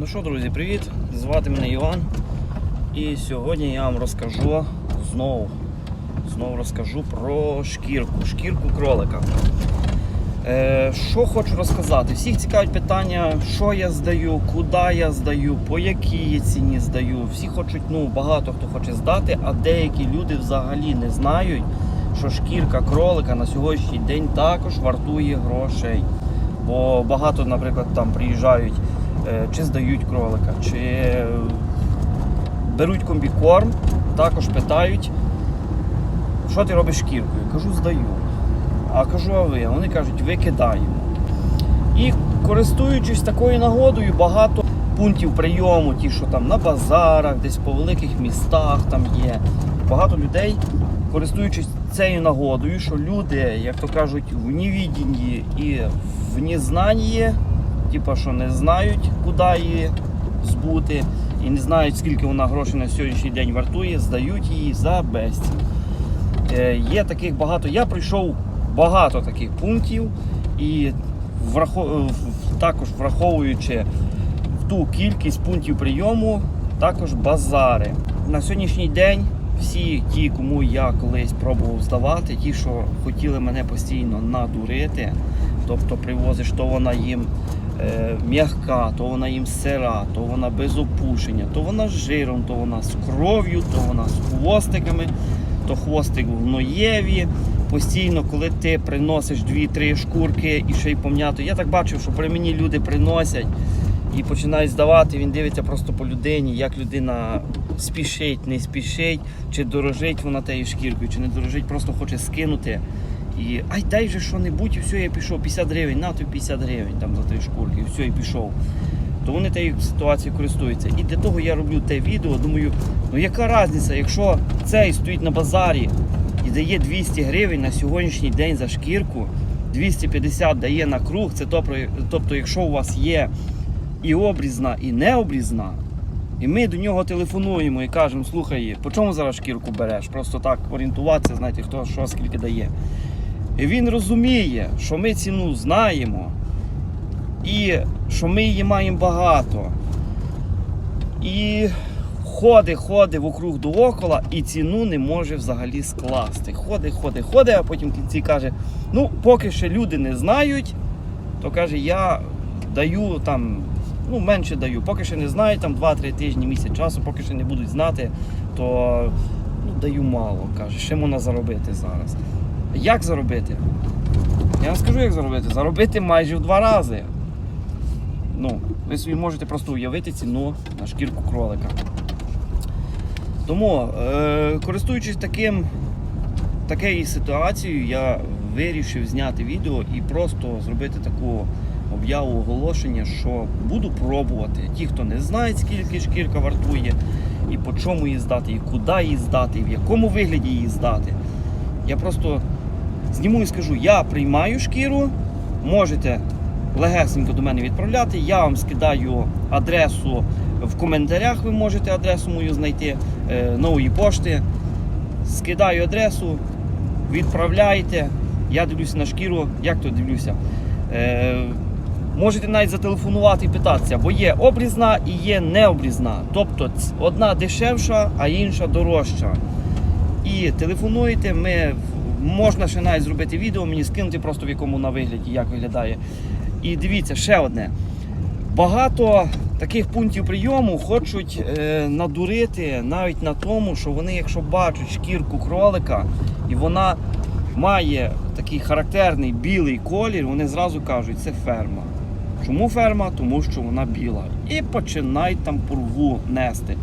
Ну що, друзі, привіт! Звати мене Іван. І сьогодні я вам розкажу знову, знову розкажу про шкірку, шкірку кролика. Е, що хочу розказати? Всіх цікавить питання, що я здаю, куди я здаю, по якій ціні здаю. Всі хочуть, ну багато хто хоче здати, а деякі люди взагалі не знають, що шкірка кролика на сьогоднішній день також вартує грошей. Бо багато, наприклад, там приїжджають, чи здають кролика, чи е, беруть комбікорм, також питають, що ти робиш з шкіркою? Кажу, здаю. А кажу, а ви? Вони кажуть, викидаємо. І користуючись такою нагодою, багато пунктів прийому, ті, що там на базарах, десь по великих містах там є. Багато людей, користуючись цією нагодою, що люди, як то кажуть, в невідінні і в незнанні, типа, що не знають, куди її збути, і не знають, скільки вона грошей на сьогоднішній день вартує, здають її за безцінь. Е, Є таких багато. Я пройшов багато таких пунктів і врахо- в- також враховуючи в ту кількість пунктів прийому, також базари. На сьогоднішній день всі ті, кому я колись пробував здавати, ті, що хотіли мене постійно надурити, тобто привозиш, то вона їм е, м'яка, то вона їм сира, то вона без опушення, то вона з жиром, то вона з кров'ю, то вона з хвостиками, то хвостик в гноєві. Постійно, коли ти приносиш 2-3 шкурки і ще й пом'ято. Я так бачив, що при мені люди приносять і починають здавати. Він дивиться просто по людині, як людина спішить, не спішить, чи дорожить вона тією шкіркою, чи не дорожить, просто хоче скинути. І ай дай же що-небудь, і все, я пішов 50 гривень, на тобі 50 гривень там за три шкурки, і все, і пішов. То вони тією ситуацією користуються. І для того я роблю те відео. Думаю, ну яка різниця, якщо цей стоїть на базарі і дає 200 гривень на сьогоднішній день за шкірку, 250 дає на круг. Це тобто, якщо у вас є і обрізна, і необрізна, і ми до нього телефонуємо і кажемо, слухай, по чому зараз шкірку береш? Просто так орієнтуватися, знаєте, хто що скільки дає. І він розуміє, що ми ціну знаємо, і що ми її маємо багато. І ходить, ходить вокруг до окола і ціну не може взагалі скласти. Ходить, ходить, ходить, а потім в кінці каже: ну, поки ще люди не знають, то каже, я даю там, ну, менше даю. Поки ще не знають, там 2-3 тижні, місяць часу, поки ще не будуть знати, то ну, даю мало. Каже, ще можна заробити зараз. Як заробити? Я вам скажу, як заробити. Заробити майже в два рази. Ну, ви собі можете просто уявити ціну на шкірку кролика. Тому, е, користуючись таким, такою ситуацією, я вирішив зняти відео і просто зробити таку об'яву оголошення, що буду пробувати. Ті, хто не знає, скільки шкірка вартує, і по чому її здати, і куди її здати, і в якому вигляді її здати. Я просто зніму і скажу, я приймаю шкіру, можете легесенько до мене відправляти. Я вам скидаю адресу в коментарях, ви можете адресу мою знайти е, нової пошти. Скидаю адресу, відправляйте. Я дивлюся на шкіру, як то дивлюся. Е, можете навіть зателефонувати і питатися, бо є обрізна і є необрізна. Тобто одна дешевша, а інша дорожча. І телефонуєте, ми можна ще навіть зробити відео, мені скинути просто в якому на вигляді, як виглядає. І дивіться, ще одне. Багато таких пунктів прийому хочуть е, надурити навіть на тому, що вони, якщо бачать шкірку кролика, і вона має такий характерний білий колір, вони зразу кажуть, це ферма. Чому ферма? Тому що вона біла. І починають там пурву нести.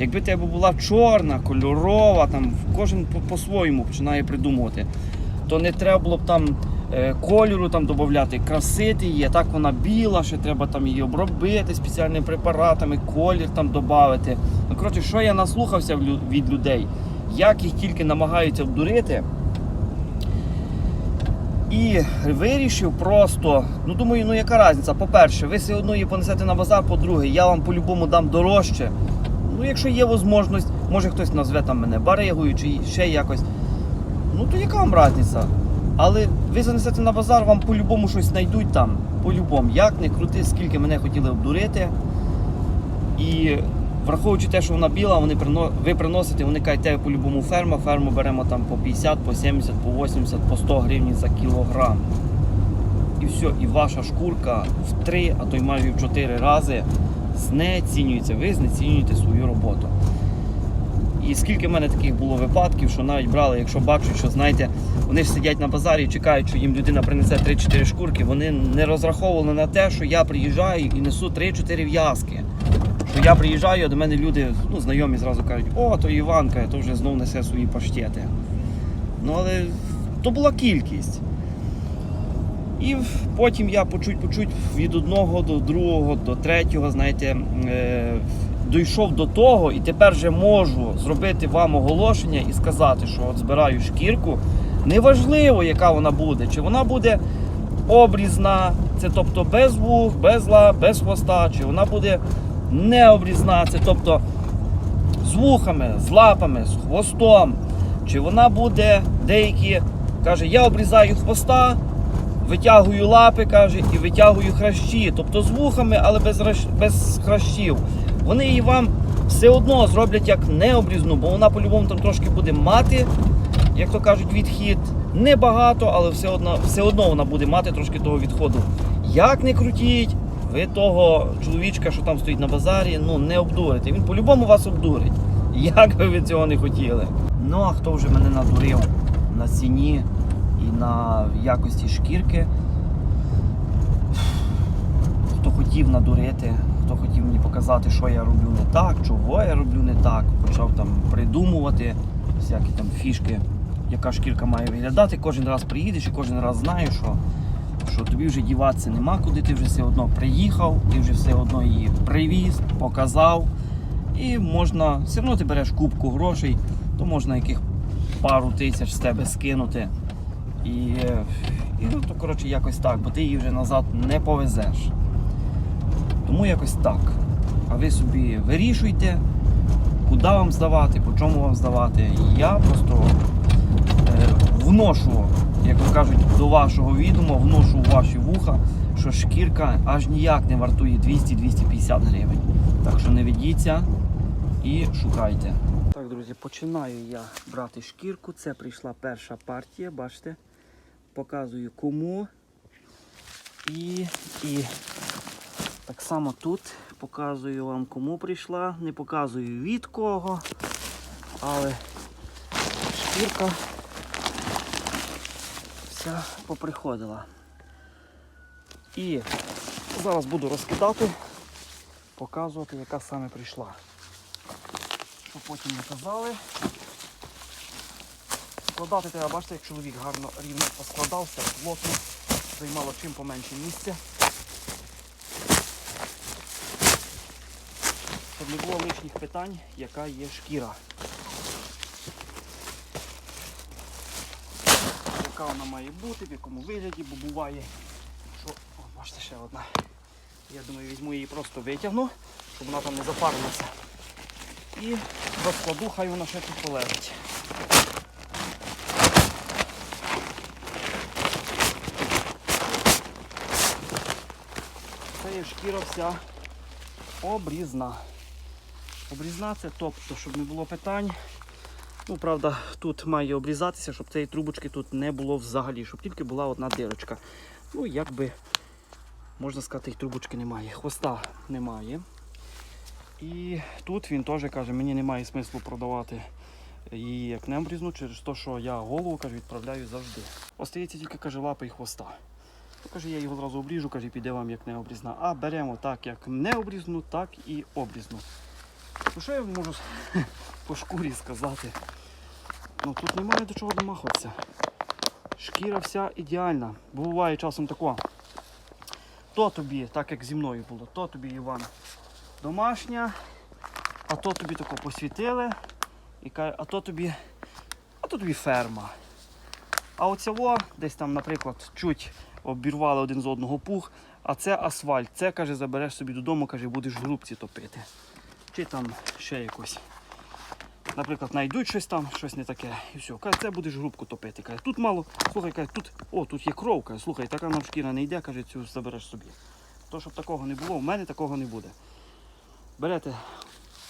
Якби тебе була чорна, кольорова, там кожен по- по-своєму починає придумувати, то не треба було б там е, кольору там додати, красити її, так вона біла, ще треба там її обробити спеціальними препаратами, колір там додати. Ну, коротше, що я наслухався від людей, як їх тільки намагаються обдурити. І вирішив просто, ну думаю, ну яка різниця? По-перше, ви все одно її понесете на базар, по-друге, я вам по-любому дам дорожче. Ну, якщо є можливість, може хтось назве там мене баригою чи ще якось. Ну то яка вам різниця? Але ви занесете на базар, вам по-любому щось знайдуть там. По-любому. Як не крути, скільки мене хотіли обдурити. І враховуючи те, що вона біла, вони ви приносите, вони кажуть, тебе по-любому ферма, ферму беремо там по 50, по 70, по 80, по 100 гривень за кілограм. І все, і ваша шкурка в 3, а то й майже в 4 рази знецінюється. Ви знецінюєте свою роботу. І скільки в мене таких було випадків, що навіть брали, якщо бачать, що знаєте, вони ж сидять на базарі і чекають, що їм людина принесе 3-4 шкурки, вони не розраховували на те, що я приїжджаю і несу 3-4 в'язки. Що я приїжджаю, а до мене люди, ну, знайомі зразу кажуть, о, то Іванка, то вже знов несе свої паштети. Ну, але то була кількість. І потім я почуть-почуть від одного до другого, до третього, знаєте, е, дійшов до того, і тепер вже можу зробити вам оголошення і сказати, що от збираю шкірку. Неважливо, яка вона буде, чи вона буде обрізна, це тобто без вух, без лап, без хвоста, чи вона буде необрізна, це тобто з вухами, з лапами, з хвостом, чи вона буде деякі, каже, я обрізаю хвоста, витягую лапи, каже, і витягую хращі, тобто з вухами, але без, без хращів. Вони її вам все одно зроблять як необрізну, бо вона по-любому там трошки буде мати, як то кажуть, відхід. Небагато, але все одно, все одно вона буде мати трошки того відходу. Як не крутіть, ви того чоловічка, що там стоїть на базарі, ну не обдурите. Він по-любому вас обдурить. Як би ви цього не хотіли. Ну а хто вже мене надурив на ціні і на якості шкірки? Хто хотів надурити, хто хотів мені показати, що я роблю не так, чого я роблю не так, почав там придумувати всякі там фішки, яка шкірка має виглядати. Кожен раз приїдеш і кожен раз знаєш, що, що тобі вже діватися нема куди, ти вже все одно приїхав, ти вже все одно її привіз, показав. І можна, все одно ти береш кубку грошей, то можна яких пару тисяч з тебе скинути. І, і ну, то коротше якось так, бо ти її вже назад не повезеш. Тому якось так. А ви собі вирішуйте, куди вам здавати, по чому вам здавати. Я просто е, вношу, як то кажуть, до вашого відома, вношу у ваші вуха, що шкірка аж ніяк не вартує 200-250 гривень. Так що не ведіться і шукайте. Так, друзі, починаю я брати шкірку. Це прийшла перша партія, бачите? Показую кому. І, і так само тут показую вам, кому прийшла. Не показую від кого, але шкірка вся поприходила. І зараз буду розкидати, показувати, яка саме прийшла. Щоб потім не казали. Складати треба, бачите, як чоловік гарно рівно поскладався, плотно, займало чим поменше місця. Щоб не було лишніх питань, яка є шкіра. Яка вона має бути, в якому вигляді, бо буває, що... О, бачите, ще одна. Я думаю, візьму її просто витягну, щоб вона там не запарилася. І розкладу, хай вона ще тут полежить. Це шкіра вся обрізна. Обрізна це тобто, щоб не було питань. Ну, правда, тут має обрізатися, щоб цієї трубочки тут не було взагалі, щоб тільки була одна дирочка. Ну, якби, можна сказати, і трубочки немає. Хвоста немає. І тут він теж каже, мені немає смислу продавати її як необрізну, через те, що я голову каже, відправляю завжди. Остається тільки каже, лапи і хвоста. Каже, я його зразу обріжу, каже, піде вам як необрізна. А беремо так, як необрізну, так і обрізну. Ну що я можу по шкурі сказати? Ну тут немає до чого домахуватися. Шкіра вся ідеальна. Буває часом тако. То тобі, так як зі мною було, то тобі Іван домашня, а то тобі тако посвітили, і каже, а то тобі, а то тобі ферма. А оцього десь там, наприклад, чуть обірвали один з одного пух, а це асфальт. Це каже, забереш собі додому, каже, будеш в грубці топити. Чи там ще якось. Наприклад, знайдуть щось там, щось не таке. І все. Каже, це будеш грубку топити. Каже, тут мало, слухай, каже, тут, о, тут є кров, каже, слухай, така нам шкіра не йде, каже, цю забереш собі. То, щоб такого не було, в мене такого не буде. Берете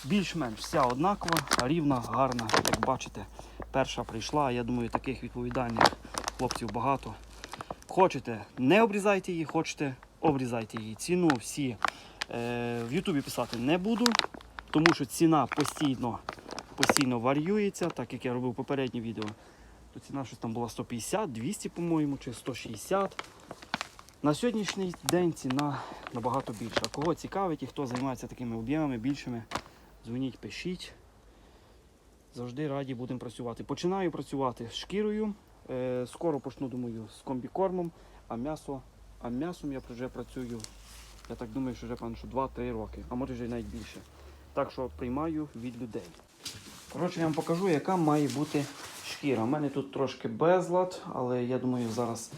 більш-менш вся однакова, рівна, гарна, як бачите. Перша прийшла, я думаю, таких відповідальних хлопців багато. Хочете, не обрізайте її, хочете, обрізайте її. Ціну всі е, в Ютубі писати не буду, тому що ціна постійно, постійно варіюється, так як я робив попереднє відео. То ціна щось там була 150, 200, по-моєму, чи 160. На сьогоднішній день ціна набагато більша. Кого цікавить і хто займається такими об'ємами більшими, дзвоніть, пишіть. Завжди раді будемо працювати. Починаю працювати з шкірою. Е, скоро почну, думаю, з комбікормом, а м'ясо, а м'ясом я вже працюю. Я так думаю, що вже певно, що 2-3 роки, а може вже навіть більше. Так що приймаю від людей. Коротше, я вам покажу, яка має бути шкіра. У мене тут трошки безлад, але я думаю, зараз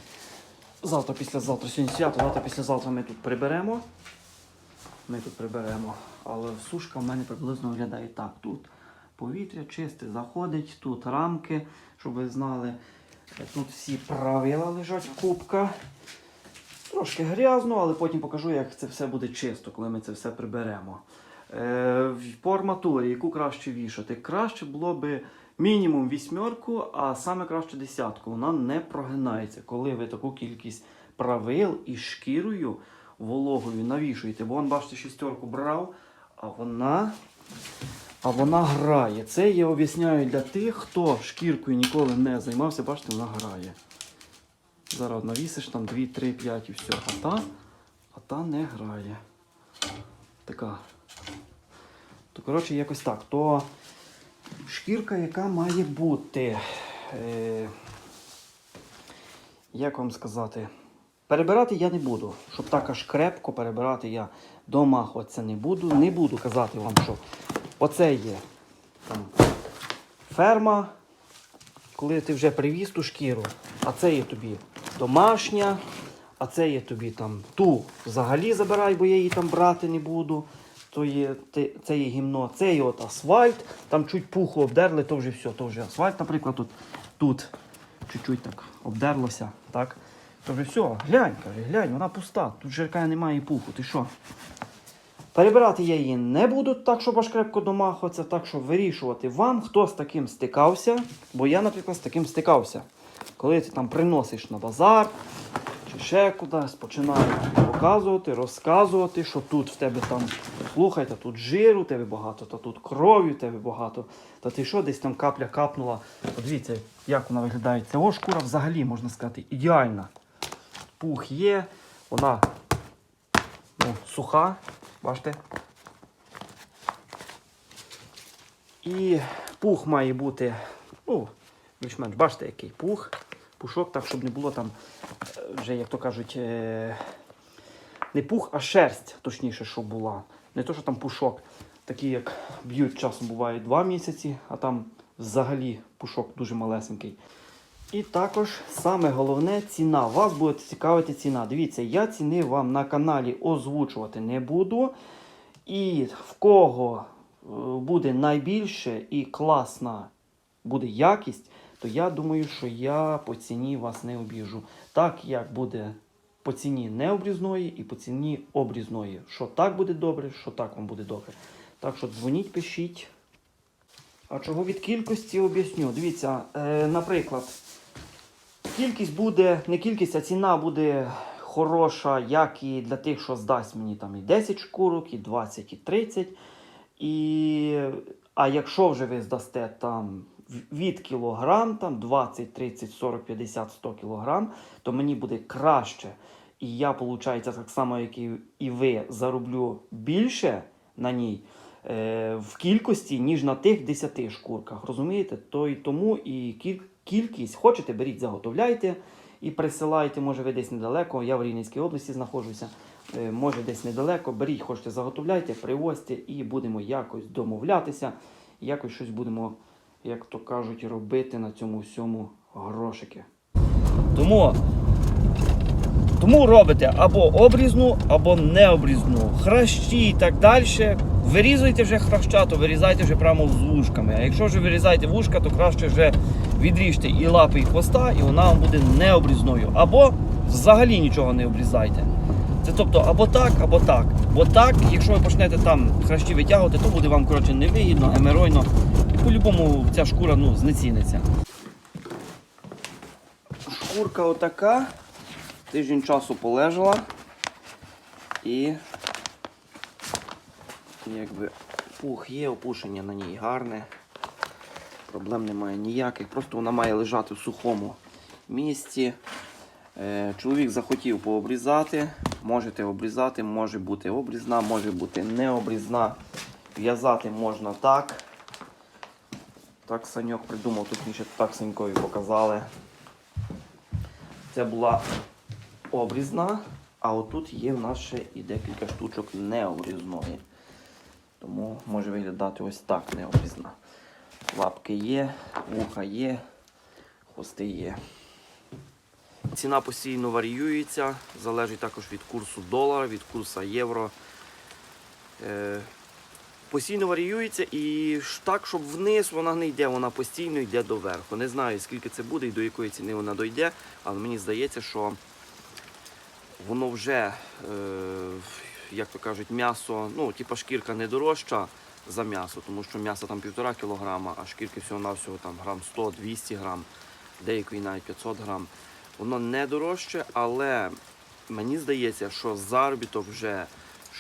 завтра, післязавтра, сьогодні свято, завтра, післязавтра ми тут приберемо. Ми тут приберемо. Але сушка в мене приблизно виглядає так. Тут повітря чисте заходить, тут рамки, щоб ви знали. Тут всі правила лежать кубка. Трошки грязно, але потім покажу, як це все буде чисто, коли ми це все приберемо. Е, по арматурі, яку краще вішати? Краще було би мінімум вісьмерку, а саме краще десятку. Вона не прогинається, коли ви таку кількість правил із шкірою вологою навішуєте. Бо бачите, шістерку брав, а вона, а вона грає. Це я об'ясняю для тих, хто шкіркою ніколи не займався. Бачите, вона грає. Зараз навісиш там 2, 3, 5 і все. А та, а та не грає. Така. То, коротше, якось так. То шкірка, яка має бути. Е, як вам сказати? Перебирати я не буду. Щоб так аж крепко перебирати я домахуватися не буду. Не буду казати вам, що оце є там, ферма, коли ти вже привіз ту шкіру, а це є тобі домашня, а це є тобі там ту взагалі забирай, бо я її там брати не буду. То є, це є гімно, це є от асфальт, там чуть пуху обдерли, то вже все, то вже асфальт, наприклад, тут, тут чуть-чуть так обдерлося, так? То вже все, глянь, каже, глянь, вона пуста, тут же каже, немає пуху, ти що? Перебирати я її не буду так, щоб аж крепко домахуватися, так що вирішувати вам, хто з таким стикався. Бо я, наприклад, з таким стикався. Коли ти там приносиш на базар чи ще кудись, починають показувати, розказувати, що тут в тебе там, слухайте, тут жиру тебе багато, та тут крові тебе багато. Та ти що, десь там капля капнула. Подивіться, як вона виглядає. Ця шкура взагалі, можна сказати, ідеальна. Пух є, вона ну, суха, бачите? І пух має бути, ну, більш-менш, бачите, який пух, пушок, так, щоб не було там, е, вже, як то кажуть, е, не пух, а шерсть, точніше, щоб була. Не то, що там пушок, такі, як б'ють часом бувають два місяці, а там взагалі пушок дуже малесенький. І також саме головне ціна. Вас буде цікавити ціна. Дивіться, я ціни вам на каналі озвучувати не буду. І в кого е, буде найбільше і класна буде якість, то я думаю, що я по ціні вас не обіжу. Так як буде по ціні необрізної і по ціні обрізної. Що так буде добре, що так вам буде добре. Так що дзвоніть, пишіть. А чого від кількості об'ясню. Дивіться, е, наприклад, кількість буде, не кількість, а ціна буде хороша, як і для тих, що здасть мені там і 10 шкурок, і 20, і 30. І, а якщо вже ви здасте там від кілограм, там 20, 30, 40, 50, 100 кілограм, то мені буде краще. І я, виходить, так само, як і, і ви, зароблю більше на ній е, в кількості, ніж на тих 10 шкурках. Розумієте? То й тому і кіль, кількість, хочете, беріть, заготовляйте і присилайте, може ви десь недалеко. Я в Рівненській області знаходжуся. Е, може десь недалеко. Беріть, хочете, заготовляйте, привозьте і будемо якось домовлятися. Якось щось будемо, як то кажуть, робити на цьому всьому грошики. Тому тому робите або обрізну, або необрізну. Хращі і так далі. Вирізуйте вже храща, то вирізайте вже прямо з вушками. А якщо вже вирізаєте вушка, то краще вже відріжте і лапи, і хвоста, і вона вам буде необрізною. Або взагалі нічого не обрізайте. Це тобто або так, або так. Бо так, якщо ви почнете там хращі витягувати, то буде вам коротше невигідно, гемеройно. І по-любому ця шкура ну, знеціниться. Шкурка отака. Тиждень часу полежала. І якби пух є, опушення на ній гарне. Проблем немає ніяких. Просто вона має лежати в сухому місці. Е, Чоловік захотів пообрізати. Можете обрізати, може бути обрізна, може бути не обрізна. В'язати можна так. Так Саньок придумав, точніше так Санькові показали. Це була обрізна, а отут є в нас ще і декілька штучок необрізної. Тому може виглядати ось так необрізна. Лапки є, вуха є, хвости є. Ціна постійно варіюється, залежить також від курсу долара, від курсу євро. Е, постійно варіюється і так, щоб вниз вона не йде, вона постійно йде доверху. Не знаю, скільки це буде і до якої ціни вона дойде, але мені здається, що воно вже, е, як то кажуть, м'ясо, ну, типа шкірка не дорожча за м'ясо, тому що м'ясо там півтора кілограма, а шкірки всього-навсього там грам 100-200 грам, деякої навіть 500 грам. Воно не дорожче, але мені здається, що заробіток вже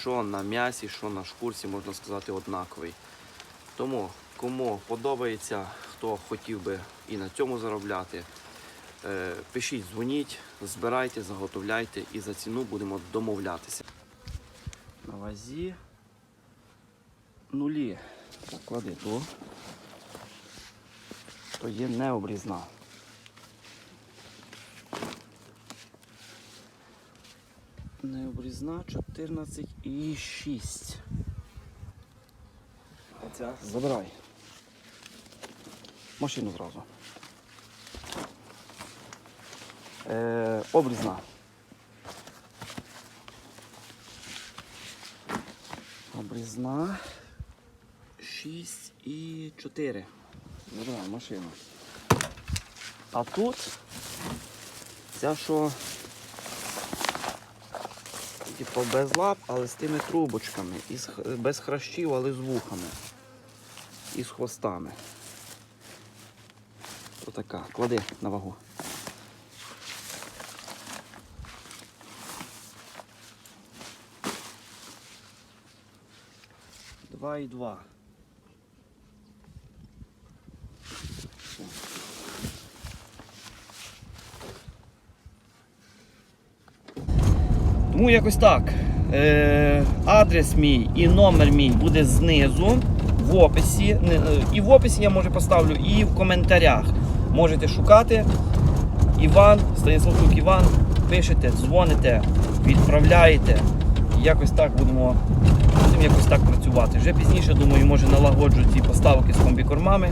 що на м'ясі, що на шкурці, можна сказати, однаковий. Тому кому подобається, хто хотів би і на цьому заробляти, пишіть, дзвоніть, збирайте, заготовляйте і за ціну будемо домовлятися. На вазі нулі. Так, клади ту. То є необрізна. Необрізна 14,6. Оця забирай. Машину зразу. Е, обрізна. Обрізна 6 і 4. Забирай машину. А тут ця що типу без лап, але з тими трубочками. І з, без хращів, але з вухами. І з хвостами. Отака. Клади на вагу. Два і два. Тому якось так. Е, адрес мій і номер мій буде знизу в описі. Е, І в описі я може поставлю, і в коментарях. Можете шукати. Іван, Станіславчук Іван, пишете, дзвоните, відправляєте. Якось так будемо, будемо якось так працювати. Вже пізніше, думаю, може налагоджу ці поставки з комбікормами.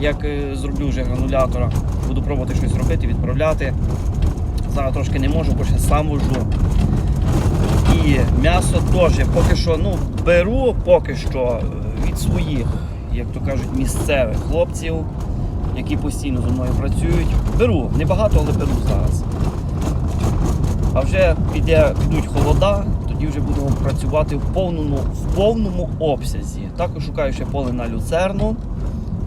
Як е, зроблю вже гранулятора, буду пробувати щось робити, відправляти. Зараз трошки не можу, бо ще сам вожу. І м'ясо теж поки що ну, беру поки що е, від своїх, як то кажуть, місцевих хлопців, які постійно зі мною працюють. Беру, небагато, але беру зараз. А вже піде, підуть холода, тоді вже будемо працювати в повному, в повному обсязі. Також шукаю ще поле на люцерну.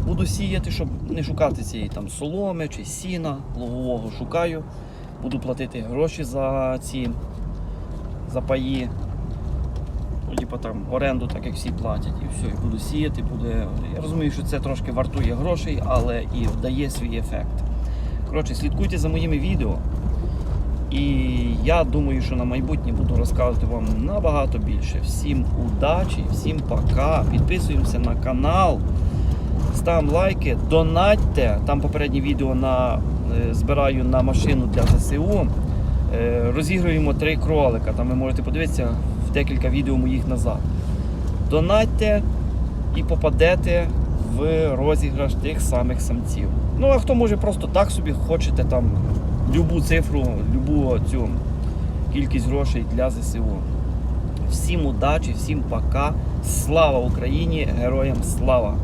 Буду сіяти, щоб не шукати цієї там соломи чи сіна логового шукаю. Буду платити гроші за ці за паї. Ну, типу там оренду, так як всі платять, і все, і буду сіяти, буде. Я розумію, що це трошки вартує грошей, але і дає свій ефект. Коротше, слідкуйте за моїми відео. І я думаю, що на майбутнє буду розказувати вам набагато більше. Всім удачі, всім пока. Підписуємося на канал, ставимо лайки, донатьте. Там попереднє відео на, е, збираю на машину для ЗСУ. Е, Розігруємо три кролика. Там ви можете подивитися в декілька відео моїх назад. Донатьте і попадете в розіграш тих самих самців. Ну а хто може просто так собі хочете там любу цифру, любу цю кількість грошей для ЗСУ. Всім удачі, всім пока. Слава Україні! Героям слава!